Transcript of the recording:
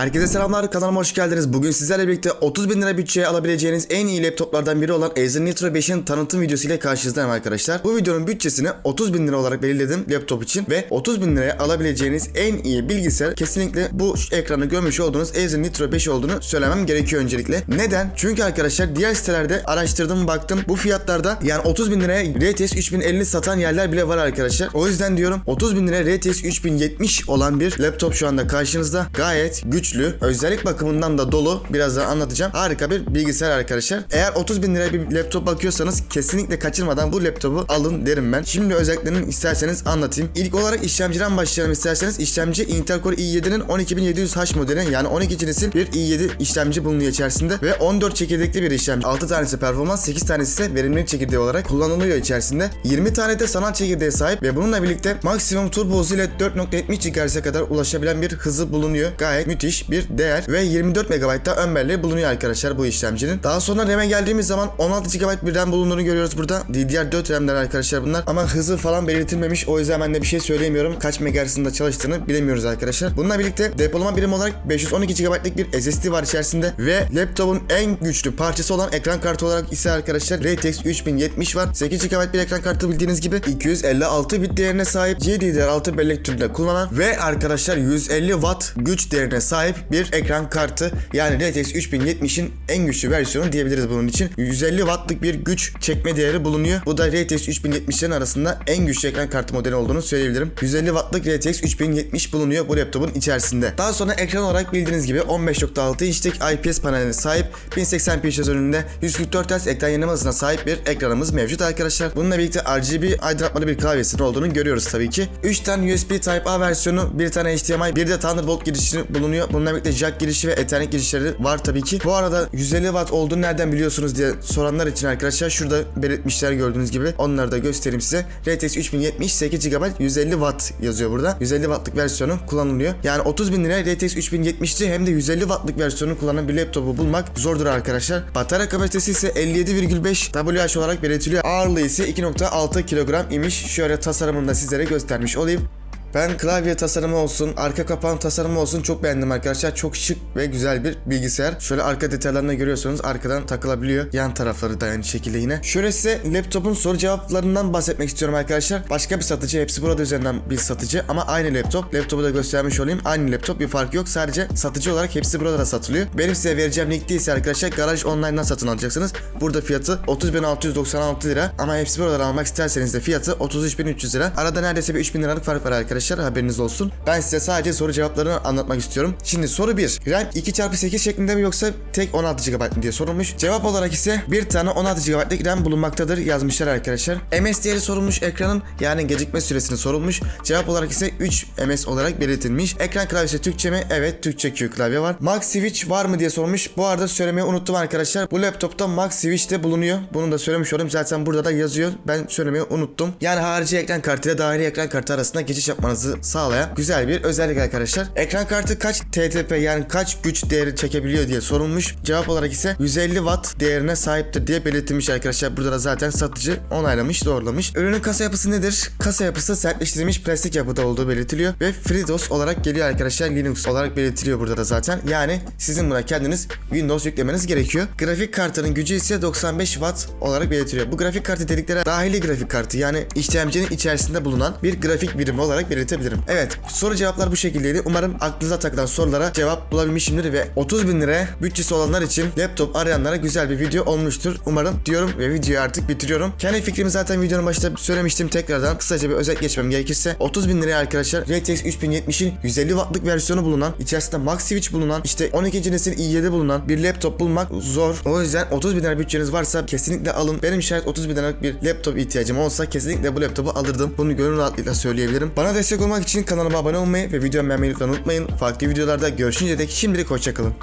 Herkese selamlar kanalıma hoş geldiniz. Bugün sizlerle birlikte 30 bin lira bütçeye alabileceğiniz en iyi laptoplardan biri olan Acer Nitro 5'in tanıtım videosu ile karşınızdayım arkadaşlar. Bu videonun bütçesini 30 bin lira olarak belirledim laptop için ve 30 bin liraya alabileceğiniz en iyi bilgisayar kesinlikle bu ekranda görmüş olduğunuz Acer Nitro 5 olduğunu söylemem gerekiyor öncelikle. Neden? Çünkü arkadaşlar diğer sitelerde araştırdım baktım bu fiyatlarda yani 30 bin liraya RTX 3050 satan yerler bile var arkadaşlar. O yüzden diyorum 30 bin liraya RTX 3070 olan bir laptop şu anda karşınızda. Gayet güçlü. Özellik bakımından da dolu. Birazdan anlatacağım. Harika bir bilgisayar arkadaşlar. Eğer 30 bin liraya bir laptop bakıyorsanız kesinlikle kaçırmadan bu laptopu alın derim ben. Şimdi özelliklerini isterseniz anlatayım. İlk olarak işlemciden başlayalım isterseniz. İşlemci Intel Core i7'nin 12700H modeli yani 12. nesil bir i7 işlemci bulunuyor içerisinde ve 14 çekirdekli bir işlemci. 6 tanesi performans, 8 tanesi ise verimlilik çekirdeği olarak kullanılıyor içerisinde. 20 tane de sanat çekirdeğe sahip ve bununla birlikte maksimum turbo hızı ile 4.70 GHz'e kadar ulaşabilen bir hızı bulunuyor. Gayet müthiş bir değer ve 24 MB da ön belleği bulunuyor arkadaşlar bu işlemcinin. Daha sonra RAM'e geldiğimiz zaman 16 GB bir RAM bulunduğunu görüyoruz burada. DDR4 RAM'ler arkadaşlar bunlar ama hızı falan belirtilmemiş. O yüzden ben de bir şey söyleyemiyorum. Kaç megahertz'ında çalıştığını bilemiyoruz arkadaşlar. Bununla birlikte depolama birimi olarak 512 GB'lık bir SSD var içerisinde ve laptopun en güçlü parçası olan ekran kartı olarak ise arkadaşlar RTX 3070 var. 8 GB bir ekran kartı bildiğiniz gibi 256 bit değerine sahip GDDR6 bellek türünde kullanan ve arkadaşlar 150 Watt güç değerine sahip bir ekran kartı. Yani RTX 3070'in en güçlü versiyonu diyebiliriz bunun için. 150 Watt'lık bir güç çekme değeri bulunuyor. Bu da RTX 3070'lerin arasında en güçlü ekran kartı modeli olduğunu söyleyebilirim. 150 Watt'lık RTX 3070 bulunuyor bu laptopun içerisinde. Daha sonra ekran olarak bildiğiniz gibi 15.6 inçlik IPS paneline sahip 1080p çözünürlüğünde 144 Hz ekran yenileme sahip bir ekranımız mevcut arkadaşlar. Bununla birlikte RGB aydınlatmalı bir klavyesinin olduğunu görüyoruz tabii ki. 3 tane USB Type-A versiyonu, bir tane HDMI, bir de Thunderbolt girişi bulunuyor. Bununla birlikte jack girişi ve Ethernet girişleri var tabii ki. Bu arada 150 Watt olduğunu nereden biliyorsunuz diye soranlar için arkadaşlar şurada belirtmişler gördüğünüz gibi. Onları da göstereyim size. RTX 3070 8 GB 150 Watt yazıyor burada. 150 Watt'lık versiyonu kullanılıyor. Yani 30 bin liraya RTX 3070'li hem de 150 Watt'lık versiyonu kullanan bir laptopu bulmak zordur arkadaşlar. Batarya kapasitesi ise 57,5 WH olarak belirtiliyor. Ağırlığı ise 2.6 kilogram imiş. Şöyle tasarımını da sizlere göstermiş olayım. Ben klavye tasarımı olsun, arka kapağın tasarımı olsun çok beğendim arkadaşlar. Çok şık ve güzel bir bilgisayar. Şöyle arka detaylarını görüyorsunuz arkadan takılabiliyor. Yan tarafları da aynı şekilde yine. Şöyle size laptopun soru cevaplarından bahsetmek istiyorum arkadaşlar. Başka bir satıcı, hepsi burada üzerinden bir satıcı ama aynı laptop. Laptopu da göstermiş olayım. Aynı laptop bir fark yok. Sadece satıcı olarak hepsi burada da satılıyor. Benim size vereceğim link ise arkadaşlar Garaj Online'dan satın alacaksınız. Burada fiyatı 30.696 lira ama hepsi buradan almak isterseniz de fiyatı 33.300 lira. Arada neredeyse bir 3000 liralık fark var arkadaşlar haberiniz olsun. Ben size sadece soru cevaplarını anlatmak istiyorum. Şimdi soru 1. RAM 2x8 şeklinde mi yoksa tek 16 GB mı diye sorulmuş. Cevap olarak ise bir tane 16 GB'lık RAM bulunmaktadır yazmışlar arkadaşlar. MS değeri sorulmuş ekranın yani gecikme süresini sorulmuş. Cevap olarak ise 3 MS olarak belirtilmiş. Ekran klavyesi Türkçe mi? Evet Türkçe Q klavye var. Max Switch var mı diye sormuş. Bu arada söylemeyi unuttum arkadaşlar. Bu laptopta Max Switch de bulunuyor. Bunu da söylemiş olayım. Zaten burada da yazıyor. Ben söylemeyi unuttum. Yani harici ekran kartı ile dahili ekran kartı arasında geçiş yapmanızı sağlayan güzel bir özellik arkadaşlar. Ekran kartı kaç TTP yani kaç güç değeri çekebiliyor diye sorulmuş. Cevap olarak ise 150 Watt değerine sahiptir diye belirtilmiş arkadaşlar. Burada da zaten satıcı onaylamış, doğrulamış. Ürünün kasa yapısı nedir? Kasa yapısı sertleştirilmiş plastik yapıda olduğu belirtiliyor ve FreeDOS olarak geliyor arkadaşlar. Linux olarak belirtiliyor burada da zaten. Yani sizin buna kendiniz Windows yüklemeniz gerekiyor. Grafik kartının gücü ise 95 Watt olarak belirtiliyor. Bu grafik kartı dedikleri dahili grafik kartı yani işlemcinin içerisinde bulunan bir grafik birimi olarak belirtebilirim. Evet soru cevaplar bu şekildeydi. Umarım aklınıza takılan sorulara cevap bulabilmişimdir ve 30 bin liraya bütçesi olanlar için laptop arayanlara güzel bir video olmuştur. Umarım diyorum ve videoyu artık bitiriyorum. Kendi fikrimi zaten videonun başında söylemiştim tekrardan. Kısaca bir özet geçmem gerekirse 30 bin liraya arkadaşlar RTX 3070'in 150 wattlık versiyonu bulunan içerisinde Max Switch bulunan işte 12. nesil i7 bulunan bir laptop bulmak zor. O yüzden 30 bin lira bütçeniz varsa kesinlikle alın. Benim şayet 30 bin liralık bir laptop ihtiyacım olsa kesinlikle bu laptopu alırdım. Bunu gönül rahatlığıyla söyleyebilirim. Bana destek olmak için kanalıma abone olmayı ve videomu beğenmeyi lütfen unutmayın. Farklı videolarda görüşünceye dek şimdilik hoşçakalın.